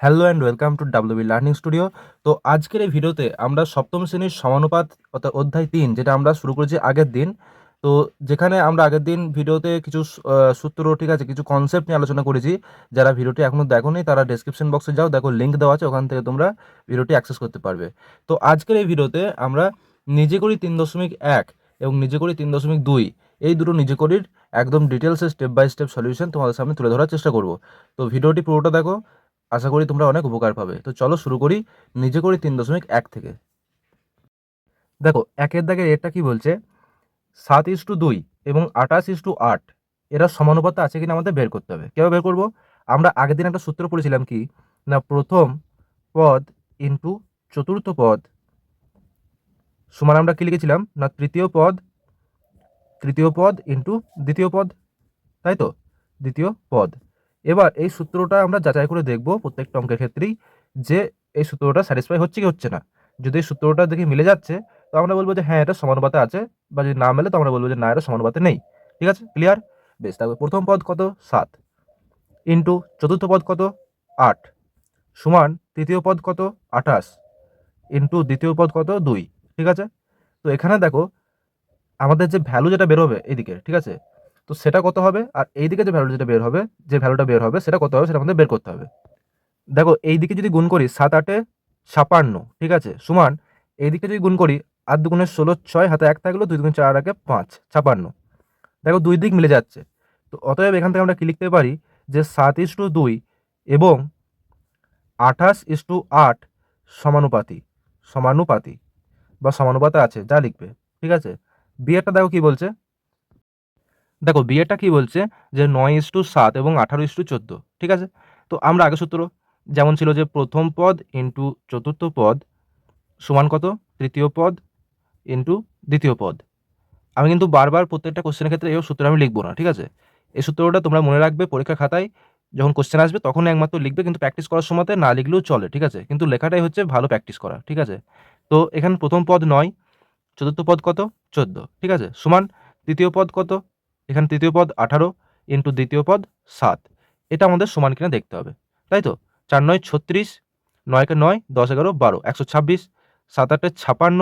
Hello and welcome to WB learning studio. তো আজকের এই ভিডিওতে আমরা সপ্তম শ্রেণির সমানুপাত অর্থাৎ অধ্যায় তিন, যেটা আমরা শুরু করেছি আগের দিন। তো যেখানে আমরা আগের দিন ভিডিওতে কিছু সূত্র, ঠিক আছে, কিছু কনসেপ্ট নিয়ে আলোচনা করেছি। যারা ভিডিওটি এখনও দেখোনি, তারা ডেসক্রিপশন বক্সে যাও, দেখো লিঙ্ক দেওয়া আছে, ওখান থেকে তোমরা ভিডিওটি অ্যাক্সেস করতে পারবে। তো আজকের এই ভিডিওতে আমরা নিজে করি তিন দশমিক এক এবং নিজে করি তিন দশমিক দুই। এই দুটো নিজে করির একদম ডিটেলসে স্টেপ বাই স্টেপ সলিউশন তোমাদের সামনে তুলে ধরার চেষ্টা করব। তো ভিডিওটি পুরোটা দেখো আশা করি তোমরা অনেক উপকার পাবে। তো চলো শুরু করি, নিজে করি তিন দশমিক এক থেকে। দেখো, একের দাগে এটা কি বলছে? সাত ইস টু দুই এবং আঠাশ ইস টু আট, এরা সমানুপাতে আছে কিনা আমাদের বের করতে হবে। কেউ বের করব? আমরা আগের দিন একটা সূত্র পড়েছিলাম কি? না, প্রথম পদ ইন্টু চতুর্থ পদ, সমান আমরা কি লিখেছিলাম? না, তৃতীয় পদ তৃতীয় পদ ইন্টু দ্বিতীয় পদ, তাই তো? দ্বিতীয় পদ। এবার এই সূত্রটা আমরা যাচাই করে দেখব প্রত্যেকটা অঙ্কের ক্ষেত্রেই যে এই সূত্রটা স্যাটিসফাই হচ্ছে কি হচ্ছে না। যদি এই সূত্রটা দেখে মিলে যাচ্ছে, তো আমরা বলব যে হ্যাঁ এটা সমানুপাতে আছে, বা যদি না মেলে, তো আমরা বলব যে না, এটা সমানুপাতে নেই। ঠিক আছে? ক্লিয়ার বেশ তারপর প্রথম পদ কত? সাত। ইন্টু চতুর্থ পদ কত? আট। সমান তৃতীয় পদ কত? আঠাশ। ইন্টু দ্বিতীয় পদ কত? দুই। ঠিক আছে? তো এখানে দেখো, আমাদের যে ভ্যালু যেটা বেরোবে এইদিকে, ঠিক আছে? তো সেটা কত হবে? আর এইদিকে যে ভ্যালু যেটা বের হবে, যে ভ্যালুটা বের হবে, সেটা কত হবে? সেটা আমাদের বের করতে হবে। দেখো এই দিকে যদি গুণ করি সাত আটে ছাপান্ন, ঠিক আছে? সমান, এইদিকে যদি গুণ করি আট দুগুণে ষোলো ছয়, হাতে এক থাকল, দুই দুগুণ চার, আগে পাঁচ, ছাপান্ন। দেখো, দুই দিক মিলে যাচ্ছে। তো অতএব এখান থেকে আমরা কি লিখতে পারি? যে সাত ইস টু দুই এবং আঠাশ ইস টু আট সমানুপাতি সমানুপাতি বা সমানুপাতে আছে, যা লিখবে, ঠিক আছে? বিয়েটা দেখো কি বলছে? দেখো বিয়েটা কি বলছে যে নয় ইস টু সাত এবং আঠারো ইস টু চোদ্দ, ঠিক আছে? তো আমরা আগে সূত্র, যেমন ছিল যে প্রথম পদ ইন্টু চতুর্থ পদ সমান কত? তৃতীয় পদ ইন্টু দ্বিতীয় পদ। আমি কিন্তু বারবার প্রত্যেকটা কোশ্চেনের ক্ষেত্রে এই সূত্র আমি লিখব না, ঠিক আছে? এই সূত্রটা তোমরা মনে রাখবে পরীক্ষা খাতায় যখন কোশ্চেন আসবে তখন একমাত্র লিখবে কিন্তু প্র্যাকটিস করার সময়তে না লিখলেও চলে, ঠিক আছে? কিন্তু লেখাটাই হচ্ছে ভালো প্র্যাকটিস করা, ঠিক আছে? তো এখানে প্রথম পদ নয়, চতুর্থ পদ কত? চোদ্দ, ঠিক আছে? সমান তৃতীয় পদ কত? এখানে তৃতীয় পদ আঠারো ইন্টু দ্বিতীয় পদ সাত। এটা আমাদের সমান কিনা দেখতে হবে। তাই তো? চার নয় ছত্রিশ নয়কে নয়, দশ এগারো বারো, একশো ছাব্বিশ, সাত আটে ছাপান্ন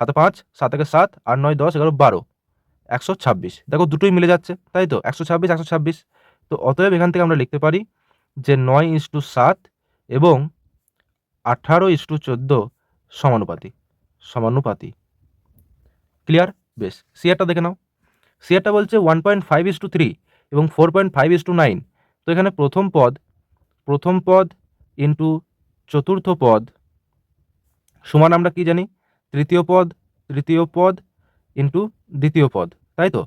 হাতে পাঁচ, সাত একে সাত আর নয় দশ এগারো বারো, একশো ছাব্বিশ। দেখো দুটোই মিলে যাচ্ছে, তাই তো? একশো ছাব্বিশ একশো ছাব্বিশ। তো অতএব এখান থেকে আমরা লিখতে পারি যে নয় ইস টু সাত এবং আঠারো ইস টু চোদ্দ সমানুপাতি সমানুপাতি। ক্লিয়ার বেশ। সিয়ারটা দেখে নাও। সিয়ারটা বলছে one point five is to three এবং four point five is to nine তো এখানে প্রথম পদ প্রথম পদ ইন্টু চতুর্থ পদ। সমান আমরা কি জানি? তৃতীয় পদ তৃতীয় পদ ইন্টু দ্বিতীয় পদ। তাই তো?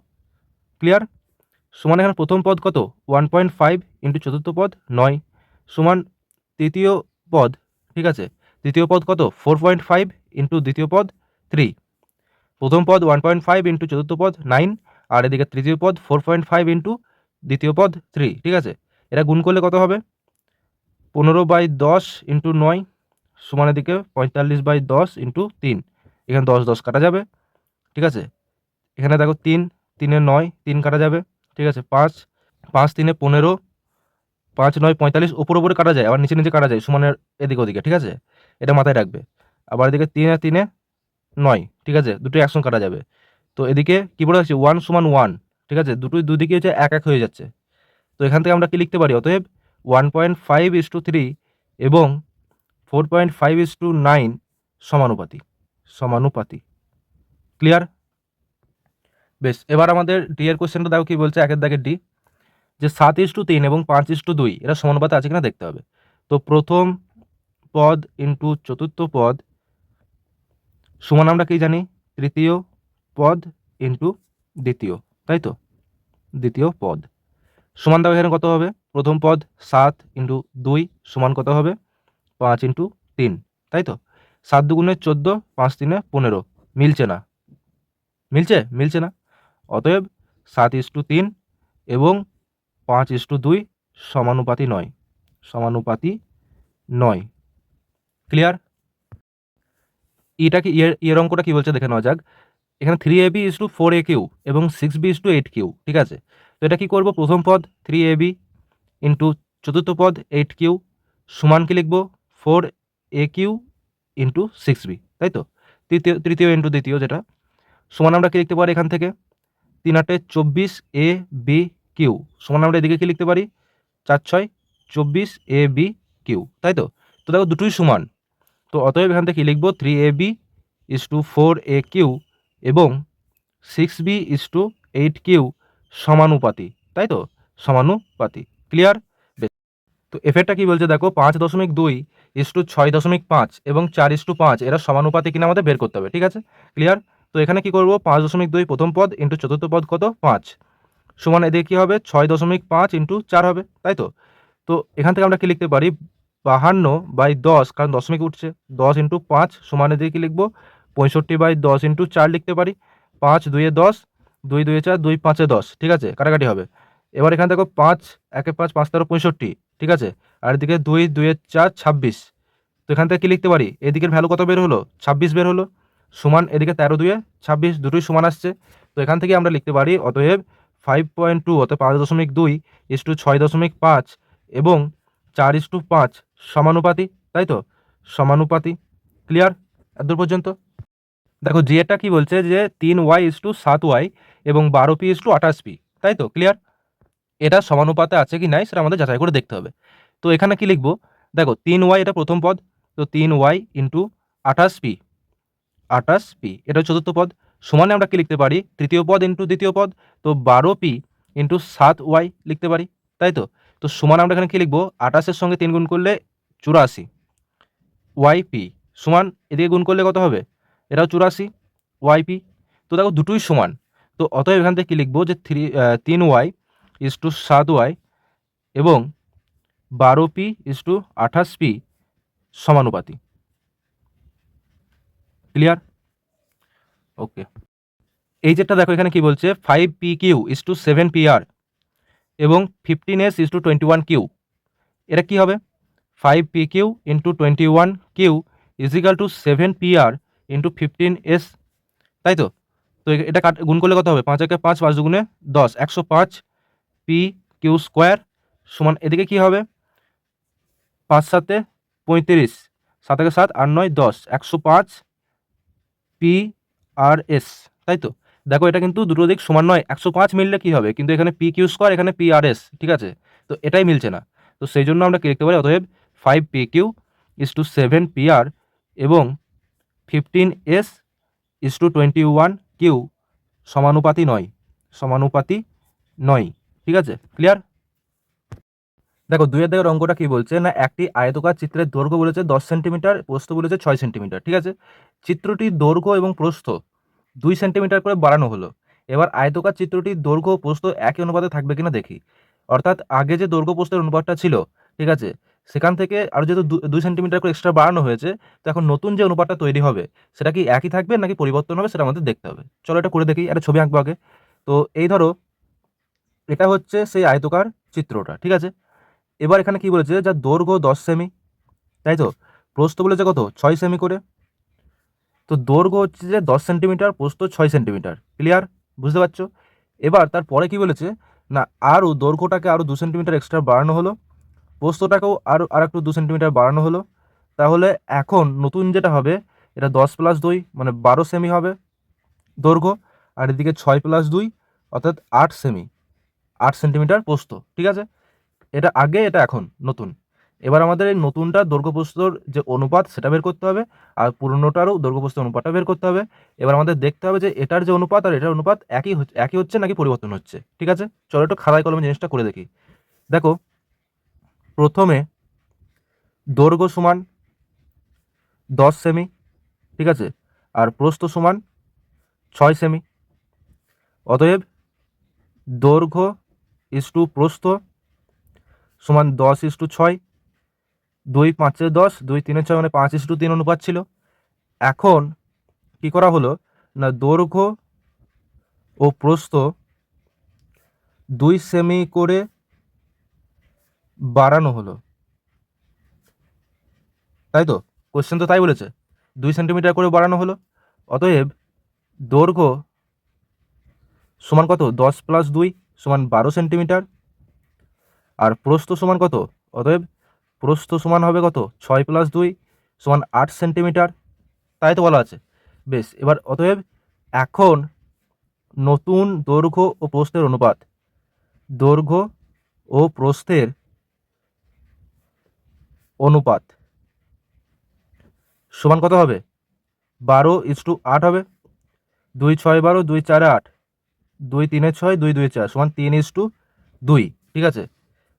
ক্লিয়ার সমান এখানে প্রথম পদ কত? ওয়ান পয়েন্ট ফাইভ ইন্টু চতুর্থ পদ, নয়। সমান তৃতীয় পদ, ঠিক আছে? তৃতীয় পদ কত? ফোর পয়েন্ট ফাইভ ইন্টু দ্বিতীয় পদ থ্রি প্রথম পদ ওয়ান পয়েন্ট ফাইভ ইন্টু চতুর্থ পদ নাইন আর এদিকে তৃতীয় পদ ফোর পয়েন্ট ফাইভ ইন্টু দ্বিতীয় পদ থ্রি ঠিক আছে? এটা গুণ করলে কত হবে? পনেরো বাই দশ ইন্টু নয় সমান এদিকে পঁয়তাল্লিশ বাই দশ ইন্টু তিন। এখানে দশ দশ কাটা যাবে, ঠিক আছে? এখানে দেখো তিন, তিনে নয়, তিন কাটা যাবে, ঠিক আছে? পাঁচ পাঁচ তিনে পনেরো, পাঁচ নয় পঁয়তাল্লিশ, উপর উপরে কাটা যায়, আবার নিচে নিচে কাটা যায়, সমানের এদিকে ওদিকে, ঠিক আছে? এটা মাথায় রাখবে। আবার এদিকে তিনে তিনে নয়, ঠিক আছে? দুটো একসঙ্গে কাটা যাবে। তো এদিকে কী বলে আছে ওয়ান সমান ওয়ান ঠিক আছে? দুটোই দুদিকে হচ্ছে এক এক হয়ে যাচ্ছে। তো এখান থেকে আমরা কি লিখতে পারি? অতএব one point five is to three এবং four point five is to nine সমানুপাতি সমানুপাতি। ক্লিয়ার বেশ, এবার আমাদের ডি এর কোশ্চেনটা দেখো কি বলছে, একের দাগের ডি যে সাত ইস টু তিন এবং পাঁচ ইস টু দুই, এরা সমানুপাতে আছে কিনা দেখতে হবে। তো প্রথম পদ ইন্টু চতুর্থ পদ, সমান আমরা কি জানি? তৃতীয় পদ ইন্টু দ্বিতীয়, তাই তো? দ্বিতীয় পদ। সমান দাও এখানে কত হবে? প্রথম পদ সাত ইন্টু দুই সমান কত হবে? পাঁচ ইন্টু তিন, তাই তো? সাত দুগুণে চোদ্দ, পাঁচ তিনে পনেরো, মিলছে না। মিলছে? মিলছে না। অতএব সাত ইস টু তিন এবং পাঁচ ইস টু দুই সমানুপাতি নয় সমানুপাতি নয়। ক্লিয়ার ইটা কি, ইয়ের ইয়ের অঙ্কটা কী বলছে? দেখে নেওয়া যাক। এখানে three A B is to four A Q এবং six B is to eight Q ঠিক আছে? তো এটা কি করব? প্রথম পদ থ্রি এ বি ইন্টু চতুর্থ পদ এইট কিউ সমান কি লিখব? Four A Q into six B তাই তো? তৃতীয় তৃতীয় ইন্টু দ্বিতীয় যেটা। সমান আমরা কি লিখতে পারি এখান থেকে? তিন আটে চব্বিশ এ বি কিউ সমান আমরা এদিকে কি লিখতে পারি? চার ছয় চব্বিশ এ বি কিউ তাই তো? তো দেখো দুটোই সমান। তো অতএব এখান থেকে লিখব? Three A B is to four A Q এবং six B is to eight Q সমানুপাতি, তাই তো? সমানুপাতি ক্লিয়ার তো এফেক্টটা কি বলছে দেখো, পাঁচ দশমিক দুই ইস টু ছয় দশমিক পাঁচ এবং চার ইস টু পাঁচ, এরা সমানুপাতি কিনা আমাদের বের করতে হবে, ঠিক আছে? ক্লিয়ার তো এখানে কি করব? পাঁচ দশমিক দুই প্রথম পদ ইন্টু চতুর্থ পদ কত? পাঁচ। সমান এদিকে কী হবে? ছয় দশমিক পাঁচ ইন্টু চার হবে, তাই তো? তো এখান থেকে আমরা কি লিখতে পারি? বাহান্ন বাই দশ, কারণ দশমিক উঠছে, দশ ইন্টু পাঁচ, সমান এদিকে কি লিখব? পঁয়ষট্টি বাই দশ ইন্টু চার লিখতে পারি। পাঁচ দুইয়ে দশ, দুই দুইয়ে চার, দুই পাঁচে দশ, ঠিক আছে? কাটাকাটি হবে। এবার এখানে দেখো পাঁচ, একে পাঁচ পাঁচ তেরো, পঁয়ষট্টি, ঠিক আছে? আর এদিকে দুই, দুইয়ে চার, ছাব্বিশ। তো এখান থেকে কী লিখতে পারি? এদিকের ভ্যালু কত বের হলো? ছাব্বিশ বের হলো। সমান এদিকে তেরো দুয়ে ছাব্বিশ দুটোই সমান আসছে। তো এখান থেকে আমরা লিখতে পারি, অতএব ফাইভ পয়েন্ট টু অর্থাৎ পাঁচ দশমিক দুই ইস টু ছয় দশমিক পাঁচ এবং চার ইস টু পাঁচ সমানুপাতি, তাই তো? সমানুপাতি ক্লিয়ার এতদূর পর্যন্ত? দেখো জি এটা কি বলছে যে তিন ওয়াই ইস টু সাত ওয়াই এবং বারো পি ইস টু আঠাশ পি তাই তো? ক্লিয়ার এটা সমানুপাতে আছে কি নাই সেটা আমাদের যাচাই করে দেখতে হবে। তো এখানে কি লিখব? দেখো, তিন ওয়াই এটা প্রথম পদ, তো তিন ওয়াই ইন্টু আঠাশ পি আঠাশ পি এটা চতুর্থ পদ। সমানে আমরা কি লিখতে পারি? তৃতীয় পদ ইন্টু দ্বিতীয় পদ, তো বারো পি ইন্টু সাত ওয়াই লিখতে পারি, তাই তো? তো সমান আমরা এখানে কী লিখব? আঠাশের সঙ্গে তিন গুণ করলে চুরাশি ওয়াই পি সমান এদিকে গুণ করলে কত হবে? এটাও চুরাশি ওয়াইপি তো দেখো দুটোই সমান। তো অতএব এখান থেকে কী লিখব যে থ্রি তিন ওয়াই ইস টু সাত ওয়াই এবং বারো পি ইস টু আঠাশ পি সমানুপাতি। ক্লিয়ার ওকে এই যেটা দেখো, এখানে কি বলছে? Five P Q is to seven P R এবং fifteen S is to twenty one Q এটা কী হবে? Five P Q into twenty one Q is equal to seven P R into fifteen S তাই তো? তো এটা কাট গুণ করলে কত হবে? পাঁচ একে পাঁচ পাঁচ দুগুণে দশ। একশো পাঁচ পি কিউ স্কোয়ার সমান এদিকে কী হবে? পাঁচ সাতে পঁয়ত্রিশ। সাত একে সাত, আট, নয়, দশ। একশো পাঁচ পি আর এস তাই তো? দেখো, এটা কিন্তু দুটো দিক সমান নয়। একশো পাঁচ মিললে কী হবে? কিন্তু এখানে পি কিউ স্কোয়ার এখানে পি আর এস ঠিক আছে? তো এটাই মিলছে না। তো সেই জন্য আমরা কী লিখতে পারি? অতএব five P Q is to seven P R এবং fifteen S is to twenty one Q সমানুপাতি নয় সমানুপাতি নয়, ঠিক আছে? ক্লিয়ার দেখো দুইয়ের দেওয়ার অঙ্কটা কি বলছে? না, একটি আয়তকার চিত্রের দৈর্ঘ্য বলেছে দশ সেন্টিমিটার প্রস্থ বলেছে ছয় সেন্টিমিটার, ঠিক আছে? চিত্রটির দৈর্ঘ্য এবং প্রস্থ দুই সেন্টিমিটার করে বাড়ানো হলো। এবার আয়তকার চিত্রটির দৈর্ঘ্য প্রস্থ একই অনুপাতে থাকবে কিনা দেখি। অর্থাৎ আগে যে দৈর্ঘ্য প্রস্থের অনুপাতটা ছিল, ঠিক আছে? সেখান থেকে আরও যেহেতু দুই সেন্টিমিটার করে এক্সট্রা বাড়ানো হয়েছে, তো এখন নতুন যে অনুপাতটা তৈরি হবে, সেটা কি একই থাকবে নাকি পরিবর্তন হবে সেটা আমাদের দেখতে হবে। চলো এটা করে দেখি, একটা ছবি আঁকবো আগে। তো এই ধরো, এটা হচ্ছে সেই আয়তকার চিত্রটা, ঠিক আছে? এবার এখানে কি বলেছে? যা দৈর্ঘ্য দশ সেমি তাই তো? প্রস্থ বলেছে কত? ছয় সেমি করে। তো দৈর্ঘ্য হচ্ছে যে দশ সেন্টিমিটার প্রস্থ ছয় সেন্টিমিটার ক্লিয়ার বুঝতে পারছ? এবার তারপরে কি বলেছে? না, আরও দৈর্ঘ্যটাকে আরও দু সেন্টিমিটার এক্সট্রা বাড়ানো হলো। প্রস্থটাকেও আরও আর একটু দু সেন্টিমিটার বাড়ানো হলো। তাহলে এখন নতুন যেটা হবে, এটা দশ প্লাস দুই মানে বারো সেমি হবে দৈর্ঘ্য, আর এদিকে ছয় প্লাস দুই, অর্থাৎ আট সেমি আট সেন্টিমিটার পোস্ত ঠিক আছে? এটা আগে, এটা এখন, নতুন। এবার আমাদের এই নতুনটা দৈর্ঘ্যপ্রস্তর যে অনুপাত, সেটা বের করতে হবে, আর পুরনোটারও দৈর্ঘ্যপ্রস্তর অনুপাতটা বের করতে হবে। এবার আমাদের দেখতে হবে যে এটার যে অনুপাত আর এটার অনুপাত একই হচ্ছে একই হচ্ছে নাকি পরিবর্তন হচ্ছে, ঠিক আছে? চলো একটু খাতায় কলমে জিনিসটা করে দেখি। দেখো প্রথমে দৈর্ঘ্য সমান দশ সেমি, ঠিক আছে? আর প্রস্থ সমান ছয় সেমি। অতএব দৈর্ঘ্য ইস টু প্রস্থ সমান দশ ইস টু ছয়, দুই পাঁচে দশ, দুই তিনে ছয় মানে পাঁচ ইস টু তিন অনুপাত ছিল। এখন কি করা হলো? না, দৈর্ঘ্য ও প্রস্থ দুই সেমি করে বাড়ানো হলো। তাই তো? কোশ্চেন তো তাই বলেছে। দুই সেন্টিমিটার করে বাড়ানো হলো। অতএব দৈর্ঘ্য সমান কত? দশ প্লাস দুই সমান বারো সেন্টিমিটার আর প্রস্থ সমান কত? অতএব প্রস্থ সমান হবে কত? ছয় প্লাস দুই সমান আট সেন্টিমিটার তাই তো বলা আছে। বেশ, এবার অতএব এখন নতুন দৈর্ঘ্য ও প্রস্থের অনুপাত। দৈর্ঘ্য ও প্রস্থের অনুপাত। সমান কত হবে? বারো ইস টু আট হবে। দুই ছয় বারো, দুই চারে আট। দুই তিনে ছয়, দুই দুই চার। সমান তিন ইস টু দুই। ঠিক আছে?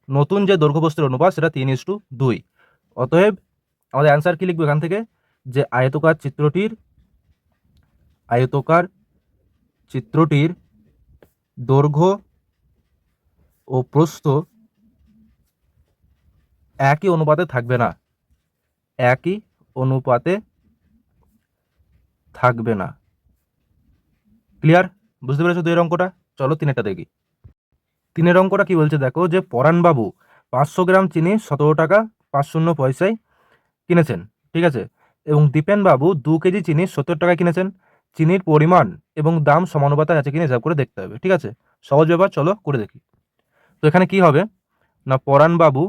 নতুন যে দৈর্ঘ্য প্রস্থের অনুপাত, সেটা তিন ইস টু দুই। অতএব আমাদের অ্যান্সার কি লিখব এখান থেকে? যে আয়তকার চিত্রটির আয়তকার চিত্রটির দৈর্ঘ্য ও প্রস্থ একই অনুপাতে থাকবে না। একই অনুপাতে থাকবে না। ক্লিয়ার বুঝতে পেরেছ দুই অঙ্কটা? চলো তিনেরটা দেখি। তিনের অঙ্কটা কি বলছে দেখো যে পরাণবাবু পাঁচশো গ্রাম চিনি সতেরো টাকা পাঁচ শূন্য পয়সায় কিনেছেন, ঠিক আছে? এবং দীপেনবাবু দু কেজি চিনি সত্তর টাকায় কিনেছেন। চিনির পরিমাণ এবং দাম সমানুপাতে আছে কিনা হিসাব করে দেখতে হবে, ঠিক আছে? সহজ ব্যাপার, চলো করে দেখি। তো এখানে কি হবে? না, পরাণবাবু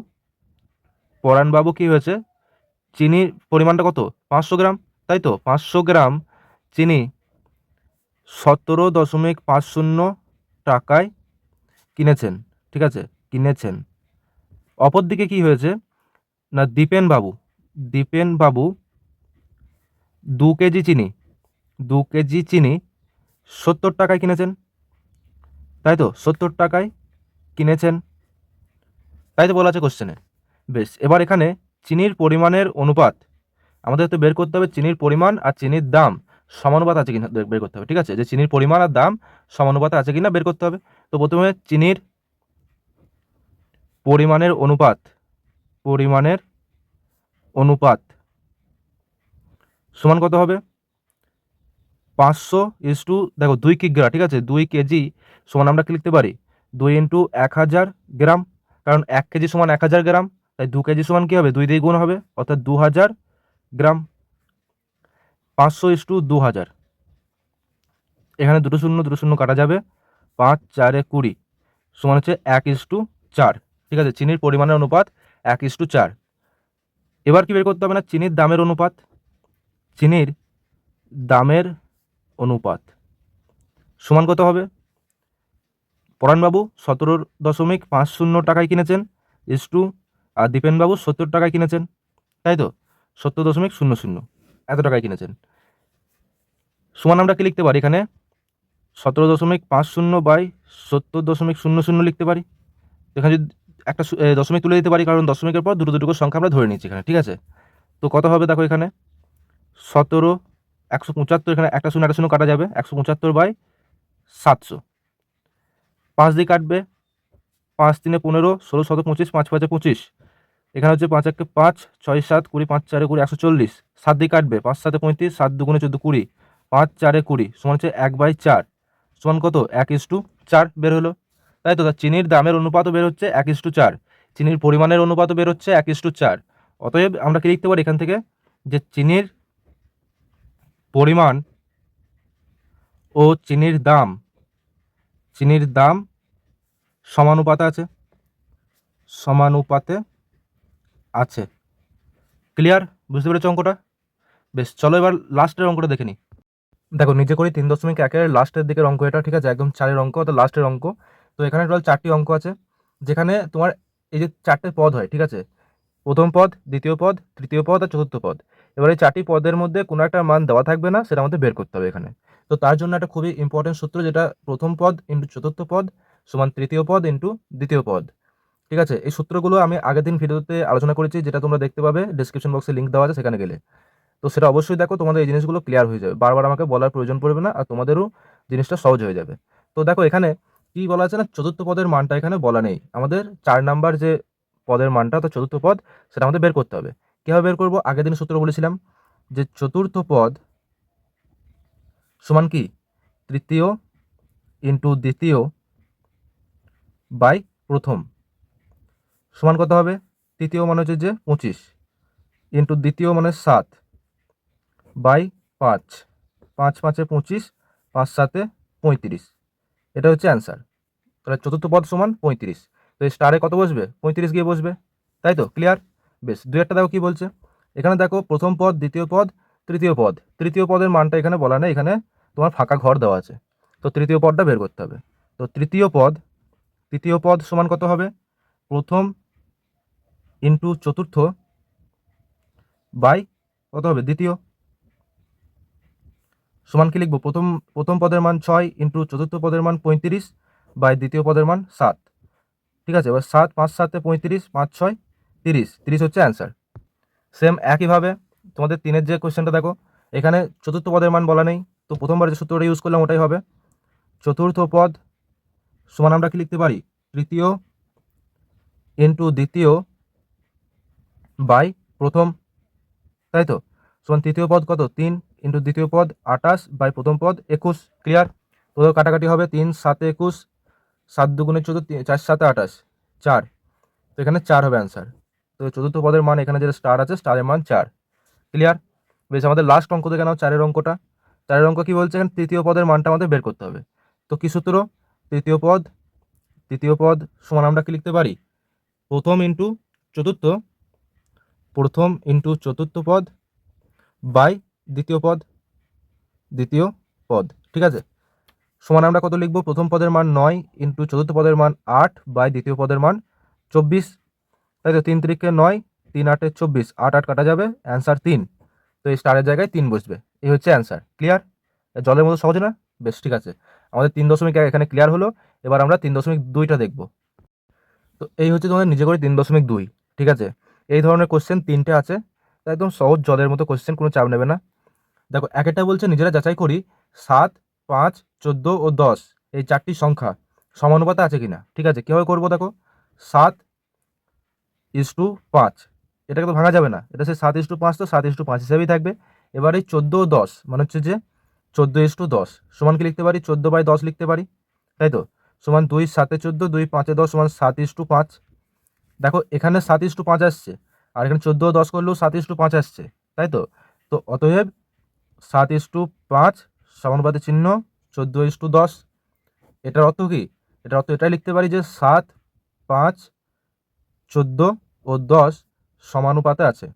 পরাণবাবু কি হয়েছে? চিনির পরিমাণটা কত? পাঁচশো গ্রাম? তাই তো? পাঁচশো গ্রাম চিনি সতেরো দশমিক পাঁচ শূন্য টাকায় কিনেছেন, ঠিক আছে? কিনেছেন। অপরদিকে কি হয়েছে? না দীপেন বাবু দীপেন বাবু দু কেজি চিনি, দু কেজি চিনি সত্তর টাকায় কিনেছেন। তাই তো? সত্তর টাকায় কিনেছেন। তাই তো বলা আছে কোশ্চেনে। বেশ, এবার এখানে চিনির পরিমাণের অনুপাত। আমাদের তো বের করতে হবে চিনির পরিমাণ আর চিনির দাম। সমানুপাত আছে কিনা? বের করতে হবে, ঠিক আছে? যে চিনির পরিমাণ আর দাম সমানুপাতে আছে কিনা বের করতে হবে। তো প্রথমে চিনির পরিমাণের অনুপাত পরিমাণের অনুপাত। সমান কত হবে? পাঁচশো ইস টু দেখো, দুই কিগ্রা, ঠিক আছে? দুই কেজি সমান আমরা কি লিখতে পারি? দুই ইন্টু এক হাজার গ্রাম। কারণ এক কেজি সমান এক হাজার গ্রাম। তাই দু কেজি সমান কী হবে? দুই দিয়ে গুণ হবে, অর্থাৎ দু হাজার গ্রাম পাঁচশো ইস টু দু হাজার। এখানে দুটো শূন্য দুটো শূন্য কাটা যাবে, পাঁচ, চারে কুড়ি, সমান হচ্ছে এক ইস টু চার। ঠিক আছে, চিনির পরিমাণের অনুপাত এক ইস টু চার। এবার কী বের করতে হবে না? চিনির দামের অনুপাত, চিনির দামের অনুপাত। সমান কত হবে? পরাণবাবু সতেরো দশমিক পাঁচ শূন্য টাকায় কিনেছেন, ইস টু আর দীপেনবাবু সত্তর টাকায় কিনেছেন, তাই তো? সত্তর দশমিক শূন্য শূন্য। এত টাকায় কিনেছেন। সমান আমরা কি লিখতে পারি এখানে? সতেরো দশমিক পাঁচ শূন্য বাই সত্তর দশমিক শূন্য শূন্য লিখতে পারি। এখানে যদি একটা দশমিক তুলে দিতে পারি, কারণ দশমিকের পর দুটো দুটো সংখ্যা আমরা ধরে নিচ্ছি এখানে, ঠিক আছে? তো কত হবে দেখো এখানে? সতেরো, একশো পঁচাত্তর, এখানে একটা শূন্য একটা শূন্য কাটা যাবে, একশো পঁচাত্তর বাই সাতশো। পাঁচ দিয়ে কাটবে, পাঁচ তিনে পনেরো, ষোলো শত পঁচিশ, পাঁচ পাঁচে পঁচিশ। এখানে হচ্ছে পাঁচ একে পাঁচ, ছয় সাত, কুড়ি, পাঁচ চারে কুড়ি, একশো চল্লিশ। সাত দিয়ে কাটবে, পাঁচ সাতে পঁয়ত্রিশ, সাত দুগুণে চোদ্দ কুড়ি, পাঁচ চারে কুড়ি, সমান হচ্ছে এক বাই চার। সমান কত? এক ইস টু চার বের হলো। তাই তো চিনির দামের অনুপাতও বের হচ্ছে এক ইস টু চার। চিনির পরিমাণের অনুপাতও বের হচ্ছে এক ইস টু চার। অতএব আমরা কি লিখতে পারি এখান থেকে? যে চিনির পরিমাণ ও চিনির দাম চিনির দাম সমানুপাতে আছে। সমানুপাতে আছে। ক্লিয়ার বুঝতে পেরেছ অঙ্কটা? বেশ, চলো এবার লাস্টের অঙ্কটা দেখে নিই। দেখো, নিজে করি তিন দশমিক একের লাস্টের দিকের অঙ্ক এটা, ঠিক আছে? একদম চারের অঙ্ক, অর্থাৎ লাস্টের অঙ্ক। তো এখানে টোটাল চারটি অঙ্ক আছে, যেখানে তোমার এই যে চারটে পদ হয়, ঠিক আছে? প্রথম পদ, দ্বিতীয় পদ, তৃতীয় পদ, আর চতুর্থ পদ। এবার এই চারটি পদের মধ্যে কোনো একটা মান দেওয়া থাকবে না, সেটা আমাদের বের করতে হবে এখানে। তো তার জন্য একটা খুবই ইম্পর্টেন্ট সূত্র, যেটা প্রথম পদ ইন্টু চতুর্থ পদ, সমান তৃতীয় পদ ইন্টু দ্বিতীয় পদ। ঠিক আছে? এই সূত্রগুলো আমি আগের দিন ভিডিওতে আলোচনা করেছি, যেটা তোমরা দেখতে পাবে। ডিসক্রিপশন বক্সে লিঙ্ক দেওয়া আছে, সেখানে গেলে। তো সেটা অবশ্যই দেখো, তোমাদের এই জিনিসগুলো ক্লিয়ার হয়ে যাবে। বারবার আমাকে বলার প্রয়োজন পড়বে না, আর তোমাদেরও জিনিসটা সহজ হয়ে যাবে। তো দেখো, এখানে কি বলা আছে না, চতুর্থ পদের মানটা এখানে বলা নেই। আমাদের চার নাম্বার যে পদের মানটা, অর্থাৎ চতুর্থ পদ, সেটা আমাদের বের করতে হবে। কীভাবে বের করব? আগের দিন সূত্র বলেছিলাম যে চতুর্থ পদ সমান কি? তৃতীয় ইন্টু দ্বিতীয় বাই প্রথম। সমান কত হবে? তৃতীয় মানে হচ্ছে যে পঁচিশ। ইন্টু দ্বিতীয় মানে সাত। বাই পাঁচ। পাঁচ পাঁচে পঁচিশ, পাঁচ সাতে পঁয়ত্রিশ। এটা হচ্ছে অ্যান্সার তাহলে চতুর্থ পদ সমান পঁয়ত্রিশ। তো এই স্টারে কত বসবে? পঁয়ত্রিশ গিয়ে বসবে। তাই তো? ক্লিয়ার বেশ দু একটা দেখো কি বলছে? এখানে দেখো প্রথম পদ, দ্বিতীয় পদ, তৃতীয় পদ। তৃতীয় পদের মানটা এখানে বলা নেই। এখানে তোমার ফাঁকা ঘর দেওয়া আছে। তো তৃতীয় পদটা বের করতে হবে। তো তৃতীয় পদ তৃতীয় পদ সমান কত হবে? প্রথম ইন্টু চতুর্থ বাই কত হবে? দ্বিতীয়। সমান কি লিখব? প্রথম প্রথম পদের মান ছয় ইন্টু চতুর্থ পদের মান পঁয়ত্রিশ বাই দ্বিতীয় পদের মান সাত। ঠিক আছে? এবার সাত, পাঁচ, সাতে পঁয়ত্রিশ, পাঁচ, ছয়, তিরিশ। তিরিশ হচ্ছে অ্যান্সার সেম একইভাবে তোমাদের তিনের যে কোয়েশ্চেনটা দেখো, এখানে চতুর্থ পদের মান বলা নেই। তো প্রথমবার যে সূত্রটা ইউজ করলাম ওটাই হবে। চতুর্থ পদ, সমান আমরা কি লিখতে পারি? তৃতীয় ইন্টু দ্বিতীয় বাই প্রথম তাই তো সমান তৃতীয় পদ কত? তিন ইন্টু দ্বিতীয় পদ আটাশ বাই প্রথম পদ একুশ, ক্লিয়ার? তোদের কাটাকাটি হবে তিন, সাতে, একুশ, সাত দুগুণে চোদ্দ চার, সাতে আটাশ চার। তো এখানে চার হবে অ্যান্সার তো চতুর্থ পদের মান এখানে যেটা স্টার আছে স্টারের মান চার। ক্লিয়ার? বেশ, আমাদের লাস্ট অঙ্ক দেখে নাও চারের অঙ্কটা? চারের অঙ্ক কী বলছে এখানে? তৃতীয় পদের মানটা আমাদের বের করতে হবে। তো কি সূত্র? তৃতীয় পদ তৃতীয় পদ সমান আমরা কি লিখতে পারি? প্রথম ইন্টু চতুর্থ প্রথম ইন্টু চতুর্থ পদ বাই দ্বিতীয় পদ দ্বিতীয় পদ, ঠিক আছে? সমান আমরা কত লিখব? প্রথম পদের মান নয় ইন্টু চতুর্থ পদের মান আট বাই দ্বিতীয় পদের মান চব্বিশ। তাই তো তিন তিরিখে নয়, তিন আটে চব্বিশ, আট আট কাটা যাবে অ্যান্সার তিন। তো এই স্টারের জায়গায় তিন বসবে। এই হচ্ছে অ্যান্সার ক্লিয়ার জলের মতো সহজ না? বেশ, ঠিক আছে। আমাদের তিন দশমিক এক এখানে ক্লিয়ার হলো, এবার আমরা তিন দশমিক দুইটা দেখব। তো এই হচ্ছে তোমাদের নিজে করে তিন দশমিক দুই, ঠিক আছে? এই ধরনের কোশ্চেন তিনটে আছে। তো একদম সহজ জলের মতো কোশ্চেন কোনো চাপ নেবে না। দেখো, এক একটা বলছে, নিজেরা যাচাই করি, সাত, পাঁচ, চোদ্দ ও দশ, এই চারটি সংখ্যা সমানুপাতে আছে কিনা? ঠিক আছে, কীভাবে করব দেখো? সাত ইস টু পাঁচ, এটাকে তো ভাঙা যাবে না। এটা সে সাত ইস টু পাঁচ, তো সাত ইস টু পাঁচ হিসাবেই থাকবে। এবার এই চোদ্দ ও দশ মানে হচ্ছে যে চোদ্দ ইস টু দশ, সমান কি লিখতে পারি? চোদ্দ বাই দশ লিখতে পারি। তাই তো? সমান দুই, সাতে চোদ্দ, দুই, পাঁচে দশ, সমান সাত ইস টু পাঁচ। দেখো, এখানে সাত ইস টু পাঁচ আসছে। আর এখানে চোদ্দ দশ করলেও সাত ইস টু পাঁচ আসছে, তাই তো? তো অতএব সাত ইস টু পাঁচ সমানুপাতে চিহ্ন চোদ্দ ইস টু দশ। এটার অর্থ কি? এটার অর্থ এটাই লিখতে পারি যে সাত, পাঁচ, চোদ্দ ও দশ সমানুপাতে আছে।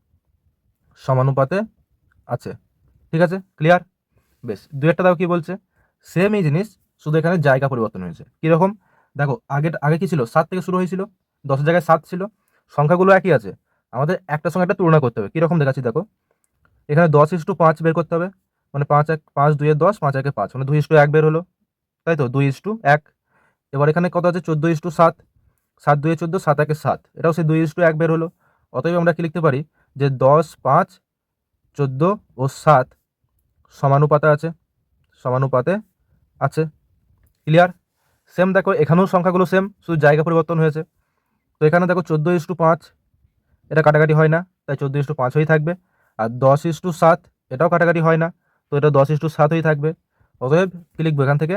সমানুপাতে আছে। ঠিক আছে? ক্লিয়ার বেশ। দু একটা দাও কি বলছে? সেম এই জিনিস, শুধু এখানে জায়গা পরিবর্তন হয়েছে। কীরকম? দেখো, আগে আগে কি ছিল? সাত থেকে শুরু হয়েছিল। দশের জায়গায় সাত ছিল। সংখ্যাগুলো একই আছে। আমাদের একটা সঙ্গে একটা তুলনা করতে হবে। কীরকম দেখাচ্ছি দেখো। এখানে দশ ইস টু পাঁচ বের করতে হবে। মানে পাঁচ এক, পাঁচ দুইয়ে দশ, পাঁচ একে পাঁচ। মানে দুই ইস টু এক বের হলো। তাই তো? দুই ইস টু এক। এবার এখানে কত আছে? চোদ্দ ইস টু সাত। সাত দুয়ে চোদ্দ, সাত একে সাত। এটাও সেই দুই ইস টু এক বের হলো। অতএব আমরা কি লিখতে পারি? যে দশ, পাঁচ, চোদ্দ ও সাত সমানুপাতে আছে। সমানুপাতে আছে। ক্লিয়ার সেম দেখো, এখানেও সংখ্যাগুলো সেম শুধু জায়গা পরিবর্তন হয়েছে। তো এখানে দেখো চোদ্দ ইস টু পাঁচ এটা কাটাকাটি হয় না, তাই চোদ্দ ইস টু পাঁচ হয়েই থাকবে। আর দশ ইস টু সাত, এটাও কাটাকাটি হয় না, তো এটা দশ ইস টু সাত হয়েই থাকবে। অতএব কী লিখব এখান থেকে?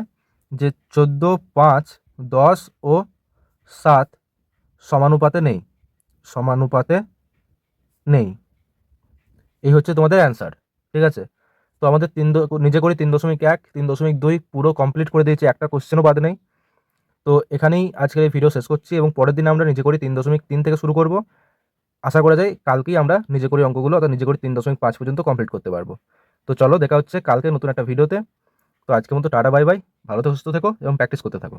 যে চোদ্দ, পাঁচ, দশ ও সাত সমানুপাতে নেই সমানুপাতে নেই। এই হচ্ছে তোমাদের অ্যান্সার ঠিক আছে? তো আমাদের তিন নিজে করে তিন দশমিক এক, তিন দশমিক দুই, পুরো কমপ্লিট করে দিয়েছি, একটা কোশ্চেনও বাদ নেই। তো এখানেই আজকের এই ভিডিও শেষ করছি এবং পরের দিন আমরা নিজে করে তিন দশমিক তিন থেকে শুরু করব। আশা করা যায় কালকেই আমরা নিজে করে অঙ্কগুলো অর্থাৎ নিজে করে তিন দশমিক পাঁচ পর্যন্ত কমপ্লিট করতে পারব। তো চলো দেখা হচ্ছে কালকে নতুন একটা ভিডিওতে তো। আজকে মতো টাটা বাই বাই ভালো থেকো, সুস্থ থেকো এবং প্র্যাকটিস করতে থাকো।